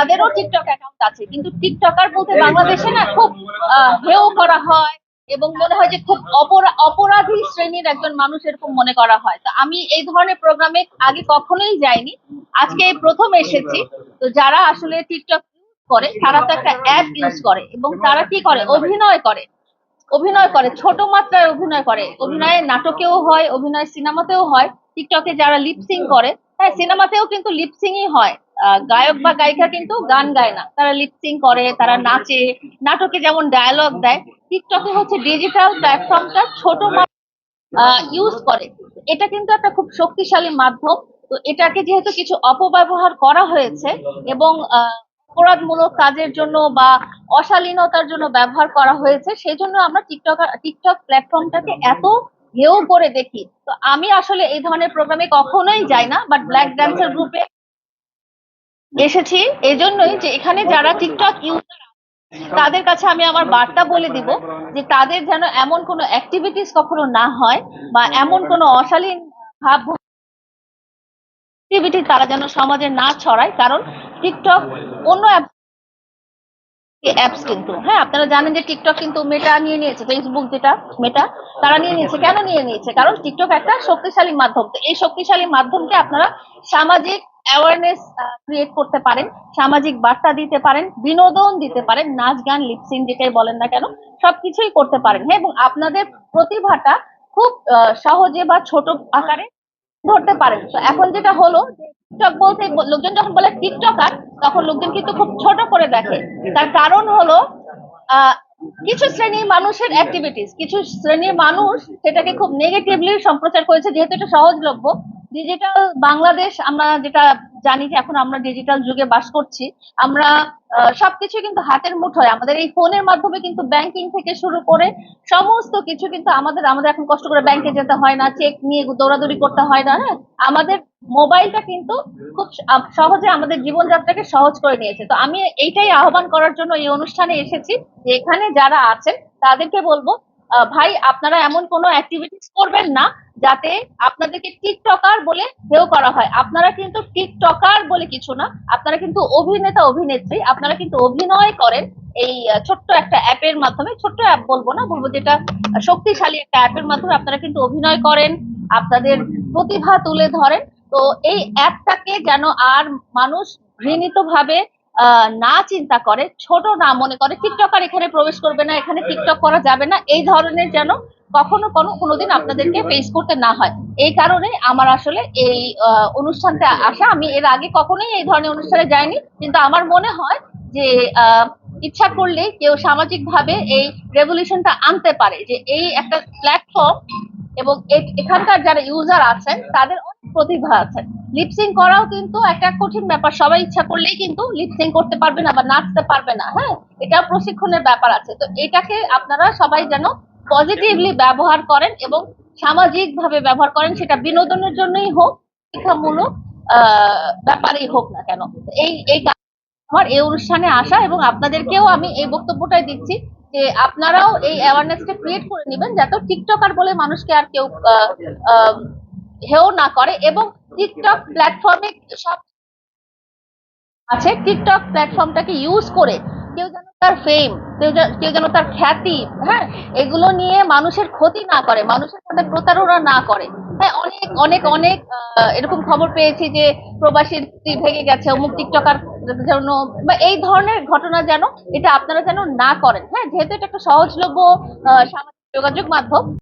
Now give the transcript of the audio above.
তাদেরও TikTok account আছে। কিন্তু টিকটকার বলতে বাংলাদেশে না খুব হেয় করা হয় এবং মনে হয় যে খুব অপরা- অপরাধী শ্রেণির একজন মানুষ এরকম মনে করা হয়। তো আমি এই ধরনের প্রোগ্রামে আগে কখনোই যাইনি। আজকে প্রথম এসেছি। তো যারা আসলে টিকটক করে, তারা তো একটা অ্যাপ ইউজ করে এবং তারা কি করে? অভিনয় করে। অভিনয় করে, ছোট মাত্রায় অভিনয় করে। অভিনয়ে নাটকেও হয়, অভিনয় সিনেমাতেও হয়। টিকটকে যারা লিপসিং করে হ্যাঁ সিনেমাতেও কিন্তু লিপসিংই হয়। গায়ক বা গায়িকা কিন্তু গান গায় না। তারা লিপসিং করে, তারা নাচে। নাটকে যেমন ডায়ালগ দেয় টিকটকে হচ্ছে ডিজিটাল প্ল্যাটফর্মটা ছোট ইউজ করে। এটা কিন্তু একটা খুব শক্তিশালী মাধ্যম। তো এটাকে যেহেতু কিছু অপব্যবহার করা হয়েছে এবং অপরাধমূলক কাজের জন্য বা অশালীনতার জন্য ব্যবহার করা হয়েছে, সেই জন্য আমরা টিকটক টিকটক প্ল্যাটফর্মটাকে এত হেও করে দেখি। তো আমি আসলে এই ধরনের প্রোগ্রামে কখনোই যাই না বাট ব্ল্যাক ডান্সার গ্রুপে এসেছি। এজন্যই যে এখানে যারা টিকটক ইউজার তাদের কাছে আমি আমার বার্তা বলে দিব যে তাদের যেন এমন কোনো অ্যাক্টিভিটিস কখনো না হয় বা এমন কোনো অশালীন ভাব অ্যাক্টিভিটি তারা যেন সমাজে না ছড়ায়। কারণ টিকটক অন্য অ্যাপস কিন্তু হ্যাঁ আপনারা জানেন যে টিকটক কিন্তু মেটা নিয়ে নিয়েছে ফেসবুক যেটা মেটা তারা নিয়ে নিয়েছে। কেন নিয়ে নিয়েছে? কারণ টিকটক একটা শক্তিশালী মাধ্যম। এই শক্তিশালী মাধ্যমকে আপনারা সামাজিক অ্যাওয়ারনেস ক্রিয়েট করতে পারেন, সামাজিক বার্তা দিতে পারেন, বিনোদন দিতে পারেন, নাচ গান লিপসিং যেটাই বলেন না কেন, সবকিছুই করতে পারেন। হ্যাঁ এবং আপনাদের প্রতিভাটা খুব সহজে বা ছোট আকারে ধরতে পারেন। তো এখন যেটা হলো টিকটক বলতে লোকজন যখন বলে টিকটকার তখন লোকজন কিন্তু খুব ছোট করে দেখে। তার কারণ হলো কিছু শ্রেণির মানুষের অ্যাক্টিভিটিস কিছু শ্রেণির মানুষ সেটাকে খুব নেগেটিভলি সম্প্রচার করেছে, যেহেতু এটা সহজলভ্য ডিজিটাল বাংলাদেশ আমরা যেটা জানি যে এখন আমরা ডিজিটাল যুগে বাস করছি, আমরা সবকিছু কিন্তু হাতের মুঠোয়। আমাদের এই ফোনের মাধ্যমে কিন্তু ব্যাংকিং থেকে শুরু করে সমস্ত কিছু কিন্তু আমাদের আমাদের এখন কষ্ট করে ব্যাংকে যেতে হয় না চেক নিয়ে দৌড়াদৌড়ি করতে হয় না হ্যাঁ? আমাদের মোবাইলটা কিন্তু খুব সহজে আমাদের জীবনযাত্রাকে সহজ করে নিয়েছে। তো আমি এইটাই আহ্বান করার জন্য এই অনুষ্ঠানে এসেছি যে এখানে যারা আছেন, তাদেরকে বলব ভাই, আপনারা এমন কোনো অ্যাক্টিভিটিস করবেন না যাতে আপনাদেরকে টিকটকার বলে হেও করা হয়। আপনারা কিন্তু টিকটকার বলে কিছু না, আপনারা কিন্তু অভিনেতা, অভিনেত্রী, আপনারা কিন্তু অভিনয় করেন এই ছোট্ট একটা অ্যাপের মাধ্যমে। ছোট্ট অ্যাপ বলব না, বলব যেটা শক্তিশালী একটা অ্যাপের মাধ্যমে আপনারা কিন্তু অভিনয় করেন, আপনাদের প্রতিভা তুলে ধরেন। তো এই অ্যাপটাকে যেন আর মানুষ ঘৃণিত ভাবে না চিন্তা করে, ছোট না মনে করে, টিকটকার এখানে প্রবেশ করবে না, এখানে টিকটক করা যাবে না, এই ধরনের যেন কখনো কোনো, কোনোদিন আপনাদেরকে ফেস করতে না হয়। এই কারণে আমার আসলে এই অনুষ্ঠানটা আসা, আমি এর আগে কখনোই এই ধরনের অনুষ্ঠানে যাইনি, কিন্তু আমার মনে হয় যে ইচ্ছা করলে কেউ সামাজিক ভাবে এই রেভলিউশনটা আনতে পারে, যে এই একটা প্ল্যাটফর্ম এবং এখানকার যারা ইউজার আছেন, তাদের অনেক প্রতিভা আছে। লিপসিং করাও কিন্তু একটা কঠিন ব্যাপার। সবাই ইচ্ছা করলেই কিন্তু লিপসিং করতে পারবে না বা নাচতে পারবে না হ্যাঁ? এটা প্রশিক্ষণের ব্যাপার আছে। তো এটাকে আপনারা সবাই যেন পজিটিভলি ব্যবহার করেন এবং সামাজিক ভাবে ব্যবহার করেন, সেটা বিনোদনের জন্যই হোক, শিক্ষামূলক, আহ, ব্যাপারেই হোক না কেন। এই এই আমার এই অনুষ্ঠানে আসা এবং আপনাদেরকেও আমি এই বক্তব্যটাই দিচ্ছি। যে আপনারাও এই অ্যাওয়ারনেসটা ক্রিয়েট করে নেবেন যাতে টিকটকার বলে মানুষকে আর কেউ হেও না করে এবং টিকটক প্ল্যাটফর্মে সব আছে। টিকটক প্ল্যাটফর্মটাকে ইউজ করে কেউ যেন তার ফেম কেউ কেউ যেন তার খ্যাতি হ্যাঁ এগুলো নিয়ে মানুষের ক্ষতি না করে, মানুষের সাথে প্রতারণা না করে। হ্যাঁ অনেক অনেক অনেক এরকম খবর পেয়েছি যে প্রবাসীর ভেঙে গেছে, অমুক টিকটকার জন্য বা এই ধরনের ঘটনা যেন এটা আপনারা যেন না করেন। হ্যাঁ যেহেতু এটা একটা সহজলভ্য সামাজিক যোগাযোগ মাধ্যম